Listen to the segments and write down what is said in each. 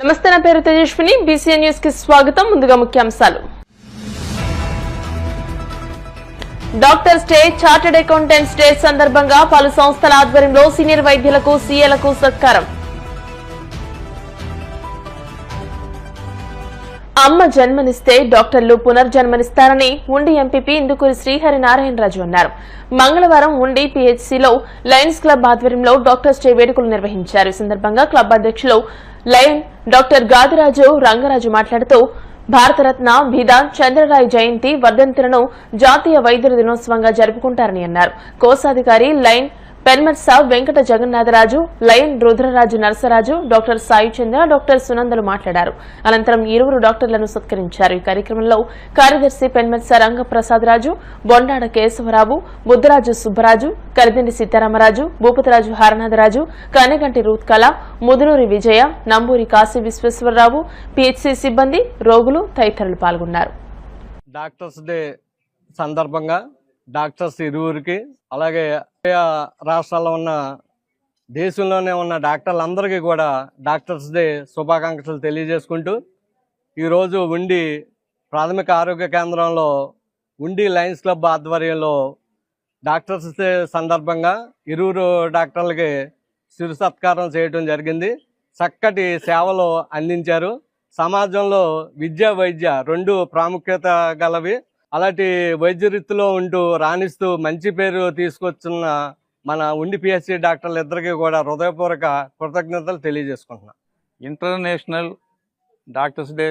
నమస్తే నా పేరు తేజస్విని. బీసీఎన్ న్యూస్కి స్వాగతం. ముందుగా ముఖ్యాంశాలు. Doctors day chartered accountants day సందర్భంగా పలు సంస్థల ఆధ్వర్యంలో సీనియర్ వైద్యులకు సీఏలకు సత్కారం. అమ్మ జన్మనిస్తే డాక్టర్లు పునర్జన్మనిస్తారని ఉండి ఎంపీపీ ఇందుకూరి శ్రీహరి నారాయణరాజు అన్నారు. మంగళవారం ఉండి పీహెచ్సీలో లయన్స్ క్లబ్ ఆధ్వర్యంలో డాక్టర్స్ డే వేడుకలు నిర్వహించారు. ఈ సందర్భంగా క్లబ్ అధ్యక్షులు లయన్ డాక్టర్ గాదిరాజు రంగరాజు మాట్లాడుతూ భారతరత్న బిధాన్ చంద్రరాయ్ జయంతి వర్ధంతులను జాతీయ వైద్యుల దినోత్సవంగా జరుపుకుంటారని అన్నారు. కోశాధికారి Lion Penmetsa Venkata Jagannatharaju Lion Rudraraju Narasaraju doctor Sai Chandra doctor సునందలు మాట్లాడారు. అనంతరం ఇరువురు డాక్టర్లను సత్కరించారు. ఈ కార్యక్రమంలో కార్యదర్శి పెన్మట్ రంగప్రసాదరాజు రాజు బొండాడ కేశవరావు బుద్ధరాజు సుబ్బరాజు కరిదిండి సీతారామరాజు భూపతిరాజు హరనాథరాజు కన్నెగంటి రూత్కళ ముదునూరి విజయ నంబూరి కాశీ విశ్వేశ్వరరావు పిహెచ్సి సిబ్బంది రోగులు తదితరులు పాల్గొన్నారు. డాక్టర్స్ డే సందర్భంగా డాక్టర్స్ ఇరువురికి అలాగే రాష్ట్రాల్లో ఉన్న దేశంలోనే ఉన్న డాక్టర్లందరికీ కూడా డాక్టర్స్ డే శుభాకాంక్షలు తెలియజేసుకుంటూ ఈరోజు ఉండి ప్రాథమిక ఆరోగ్య కేంద్రంలో ఉండి లయన్స్ క్లబ్ ఆధ్వర్యంలో డాక్టర్స్ డే సందర్భంగా ఇరువురు డాక్టర్లకి శిరు సత్కారం చేయటం జరిగింది. చక్కటి సేవలు అందించారు. సమాజంలో విద్య వైద్య రెండు ప్రాముఖ్యత గలవి. అలాంటి వైద్య వృత్తిలో ఉంటూ రాణిస్తూ మంచి పేరు తీసుకొచ్చిన మన ఉండి పిహెచ్సి డాక్టర్లు ఇద్దరికి కూడా హృదయపూర్వక కృతజ్ఞతలు తెలియజేసుకుంటున్నాను ఇంటర్నేషనల్ డాక్టర్స్ డే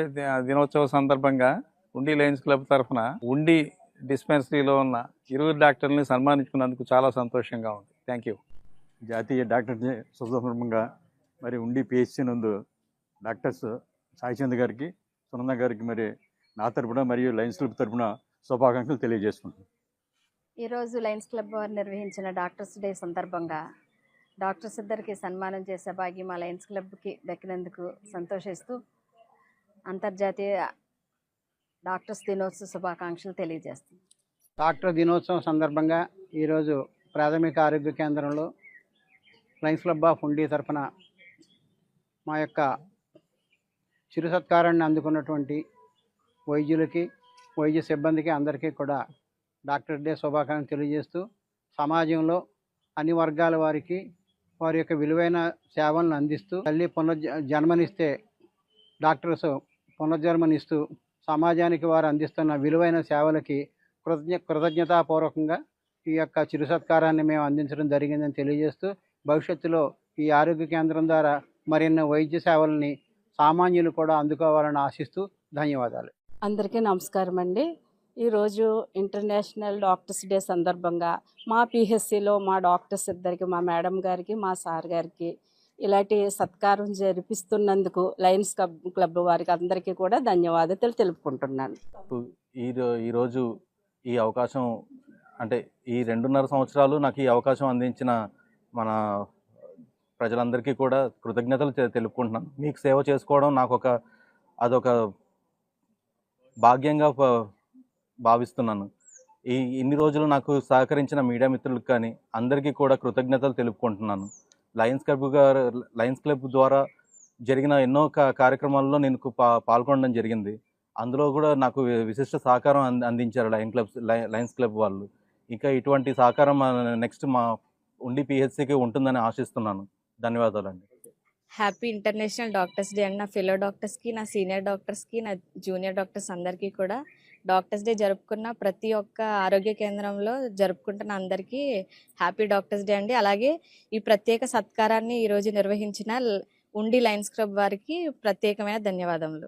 దినోత్సవ సందర్భంగా ఉండి లయన్స్ క్లబ్ తరఫున ఉండి డిస్పెన్సరీలో ఉన్న ఇరువురు డాక్టర్లని సన్మానించుకున్నందుకు చాలా సంతోషంగా ఉంది. థ్యాంక్ యూ జాతీయ డాక్టర్ డే సందర్భంగా మరి ఉండి పిహెచ్సి నందు డాక్టర్స్ సాయిచంద్ గారికి సునంద గారికి మరి నా తరపున మరియు లయన్స్ క్లబ్ తరపున శుభాకాంక్షలు తెలియజేసుకుంటున్నాను. ఈరోజు లయన్స్ క్లబ్ వారు నిర్వహించిన డాక్టర్స్ డే సందర్భంగా డాక్టర్స్ ఇద్దరికి సన్మానం చేసే భాగ్యం మా లయన్స్ క్లబ్కి దక్కినందుకు సంతోషిస్తూ అంతర్జాతీయ డాక్టర్స్ దినోత్సవ శుభాకాంక్షలు తెలియజేస్తుంది డాక్టర్ దినోత్సవం సందర్భంగా ఈరోజు ప్రాథమిక ఆరోగ్య కేంద్రంలో లయన్స్ క్లబ్ ఆఫ్ ఉండి తరఫున మా యొక్క చిరు సత్కారాన్ని అందుకున్నటువంటి వైద్యులకి వైద్య సిబ్బందికి అందరికీ కూడా డాక్టర్ డే శుభాకాంక్షలు తెలియజేస్తూ సమాజంలో అన్ని వర్గాల వారికి వారి యొక్క విలువైన సేవలను అందిస్తూ తల్లి పునర్జ జన్మనిస్తే డాక్టర్స్ పునర్జన్మనిస్తూ సమాజానికి వారు అందిస్తున్న విలువైన సేవలకి కృతజ్ఞ కృతజ్ఞతాపూర్వకంగా ఈ యొక్క చిరు సత్కారాన్ని మేము అందించడం జరిగిందని తెలియజేస్తూ భవిష్యత్తులో ఈ ఆరోగ్య కేంద్రం ద్వారా మరిన్ని వైద్య సేవలని సామాన్యులు కూడా అందుకోవాలని ఆశిస్తూ ధన్యవాదాలు. అందరికీ నమస్కారం అండి ఈరోజు ఇంటర్నేషనల్ డాక్టర్స్ డే సందర్భంగా మా పిహెచ్సిలో మా డాక్టర్స్ ఇద్దరికి మా మేడం గారికి మా సార్ గారికి ఇలాంటి సత్కారం జరిపిస్తున్నందుకు లయన్స్ క్లబ్ క్లబ్ వారికి అందరికీ కూడా ధన్యవాదాలు తెలుపుకుంటున్నాను. ఈ ఈరోజు ఈ అవకాశం అంటే ఈ రెండున్నర సంవత్సరాలు నాకు ఈ అవకాశం అందించిన మన ప్రజలందరికీ కూడా కృతజ్ఞతలు తెలుపుకుంటున్నాను. మీకు సేవ చేసుకోవడం నాకు ఒక అదొక భాగ్యంగా భావిస్తున్నాను. ఈ ఇన్ని రోజులు నాకు సహకరించిన మీడియా మిత్రులకు కానీ అందరికీ కూడా కృతజ్ఞతలు తెలుపుకుంటున్నాను. లయన్స్ క్లబ్ గారు లయన్స్ క్లబ్ ద్వారా జరిగిన ఎన్నో కార్యక్రమాల్లో నేను పా పాల్గొనడం జరిగింది. అందులో కూడా నాకు విశిష్ట సహకారం అంది- అందించారు లయన్ క్లబ్స్ లయన్స్ క్లబ్ వాళ్ళు. ఇంకా ఇటువంటి సహకారం నెక్స్ట్ మా ఉండి పిహెచ్సికి ఉంటుందని ఆశిస్తున్నాను. ధన్యవాదాలండి. Happy international doctors day and. నా ఫెలో డాక్టర్స్కి నా సీనియర్ డాక్టర్స్కి నా జూనియర్ డాక్టర్స్ అందరికీ కూడా డాక్టర్స్ డే జరుపుకున్న ప్రతి ఒక్క ఆరోగ్య కేంద్రంలో జరుపుకుంటున్న అందరికీ హ్యాపీ డాక్టర్స్ డే అండి. అలాగే ఈ ప్రత్యేక సత్కారాన్ని ఈరోజు నిర్వహించిన ఉండి లయన్స్ క్లబ్ వారికి ప్రత్యేకమైన ధన్యవాదములు.